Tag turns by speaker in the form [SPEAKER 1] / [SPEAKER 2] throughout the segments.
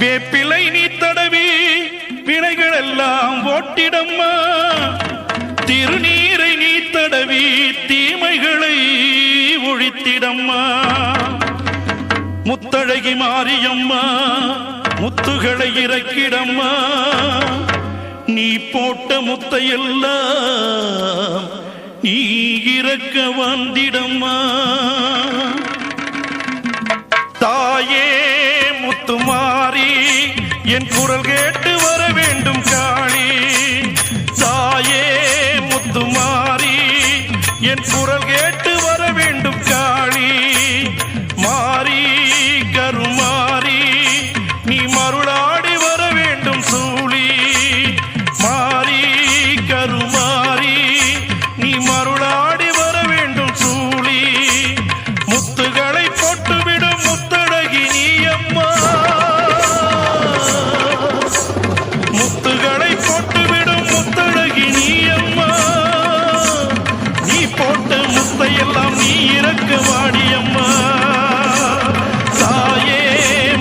[SPEAKER 1] வேப்பிலை நீ தடவி வினைகள் எல்லாம் ஓட்டிடம்மா. திருநீரை நீ தடவி தீமைகளை ஒழித்திடம்மா. முத்தழகி மாரியம்மா முத்துகளை இறக்கிடம்மா. நீ போட்ட முத்தையெல்லாம் நீ இறக்க வந்திடம்மா. தாயே என் குரல் கேட்டு வர வேண்டும் காளி தாயே முத்துமாரி என் குரல் கேட்டு ஆசையெல்லாம் நீ இறக்க வாடியம்மா. தாயே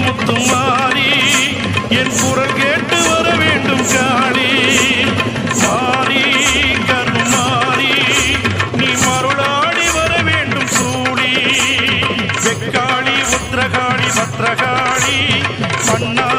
[SPEAKER 1] முத்துமாரி என் குரல் கேட்டு வர வேண்டும் காளி. மாறி கருமாறி நீ மருளாடி வர வேண்டும் சூடி. வெக்காளி உத்திரகாளி பத்திரகாளி மன்னாரி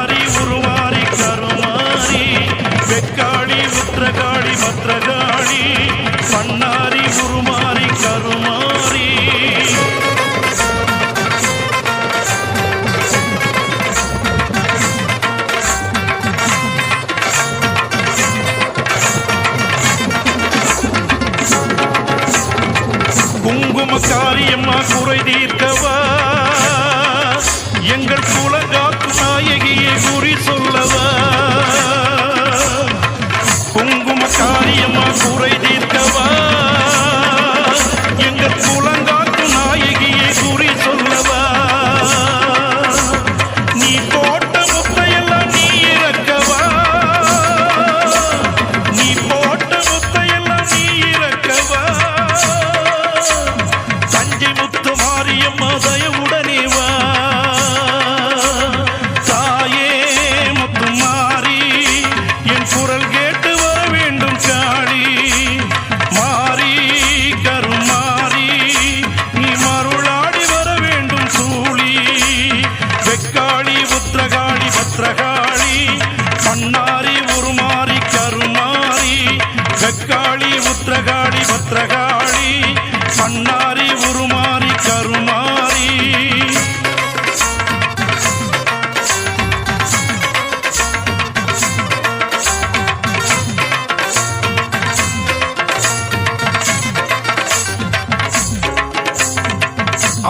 [SPEAKER 1] குங்கும காரியம்மா குறை தீர்க்கவா? எங்கள் குலங்காக்கும் நாயகியை குறி சொல்லவா? குங்கும காரியம்மா குறை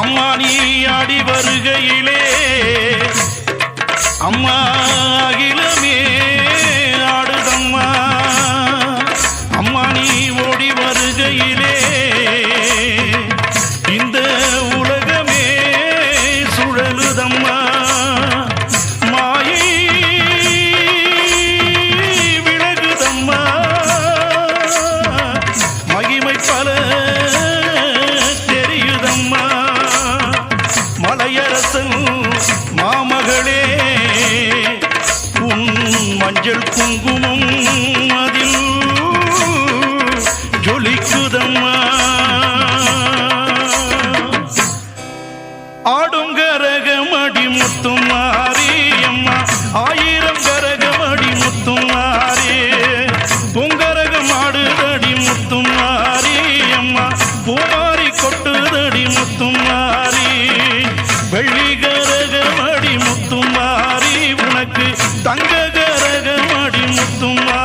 [SPEAKER 1] அம்மா நீ ஆடி வருகையிலே அம்மா அகிலமே. உன் மஞ்சள் குங்குமம் அதில் ஜொலிக்குதம்மா. ஆடும் கரகமடி முத்தும் கரகமடி முத்தும்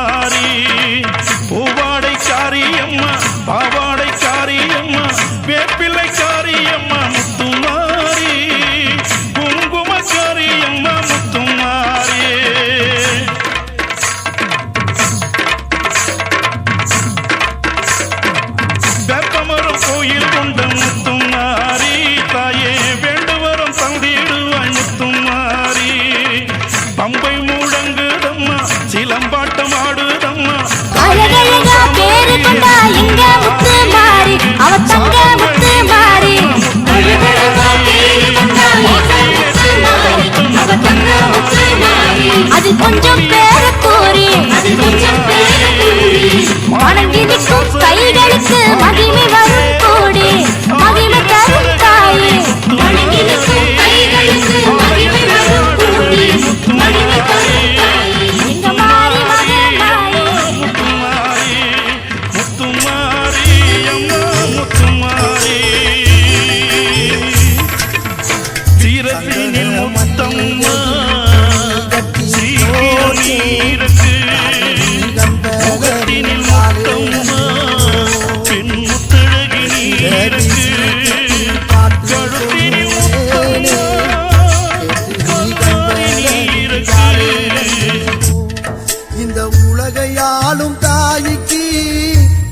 [SPEAKER 1] உலகையாலும் தாய்க்கு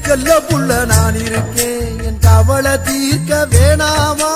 [SPEAKER 1] செல்ல புள்ள நான் இருக்கேன். என் கவலை தீர்க்க வேணாமா?